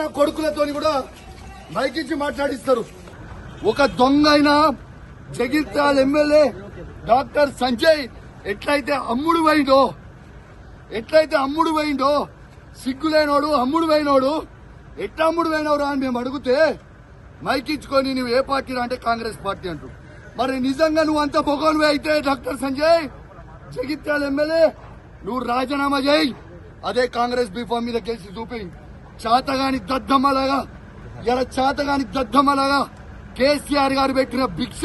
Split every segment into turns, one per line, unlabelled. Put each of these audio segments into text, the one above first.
నా కొడుకులతోని కూడా బయకించి మాట్లాడిస్తారు. ఒక దొంగ అయినా జగిత్యాల ఎమ్మెల్యే డాక్టర్ సంజయ్ ఎట్లయితే అమ్ముడు పోయిండో ఎట్లయితే అమ్ముడు పోయిండో సిగ్గులేనోడు అమ్ముడు పోయినోడు ఎట్లా అమ్ముడు పోయినవరా అని మేము అడిగితే మైకించుకొని నువ్వు ఏ పార్టీ అంటే కాంగ్రెస్ పార్టీ అంటూ. మరి నిజంగా నువ్వు అంత పొగనువే అయితే డాక్టర్ సంజయ్ జగిత్యాల ఎమ్మెల్యే నువ్వు రాజీనామా చేయి. అదే కాంగ్రెస్ బీఫామ్ మీద గెలిచి చూపి చాతగాని దద్దమ్మలాగా ఇలా చాతగాని దద్దమ్మలాగా కేసీఆర్ గారు పెట్టిన భిక్ష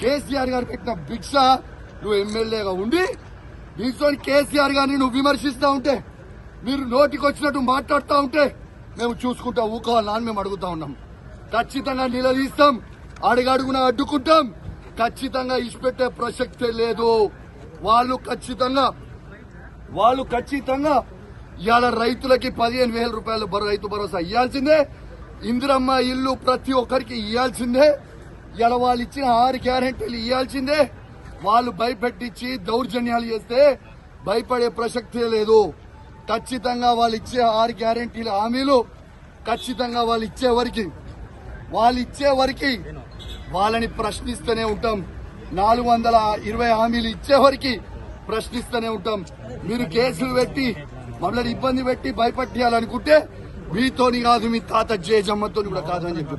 కేసీఆర్ గారు పెట్టిన భిక్ష నువ్వు ఎమ్మెల్యేగా ఉండి దీంతో కేసీఆర్ గారిని నువ్వు విమర్శిస్తూ ఉంటే మీరు నోటికి వచ్చినట్టు మాట్లాడుతూ ఉంటే మేము చూసుకుంటా ఊకోవాలా అని మేము అడుగుతా ఉన్నాం. ఖచ్చితంగా నిలదీస్తాం అడుగడుగున అడ్డుకుంటాం ఖచ్చితంగా ఇచ్చిపెట్టే ప్రసక్తే లేదు. వాళ్ళు ఖచ్చితంగా వాళ్ళు ఖచ్చితంగా ఇవాళ రైతులకి పదిహేను వేల రూపాయలు రైతు భరోసా ఇవ్వాల్సిందే ఇందిరమ్మ ఇల్లు ప్రతి ఒక్కరికి ఇవ్వాల్సిందే ఇవాళ వాళ్ళు ఇచ్చిన ఆరు గ్యారెంటీలు ఇవ్వాల్సిందే వాళ్ళు భయపెట్టించి దౌర్జన్యాలు చేస్తే భయపడే ప్రసక్తే లేదు. ఖచ్చితంగా వాళ్ళు ఇచ్చే ఆరు గ్యారెంటీల హామీలు ఖచ్చితంగా వాళ్ళు ఇచ్చే వరకు వాళ్ళు ఇచ్చే వరకు వాళ్ళని ప్రశ్నిస్తూనే ఉంటాం. నాలుగు వందల ఇరవై హామీలు ఇచ్చే వరకు ప్రశ్నిస్తూనే ఉంటాం. మీరు కేసులు పెట్టి మమ్మల్ని ఇబ్బంది పెట్టి భయపెట్టాలనుకుంటే మీతోని కాదు మీ తాత జయజమ్మతో కూడా కాదు అని చెప్పి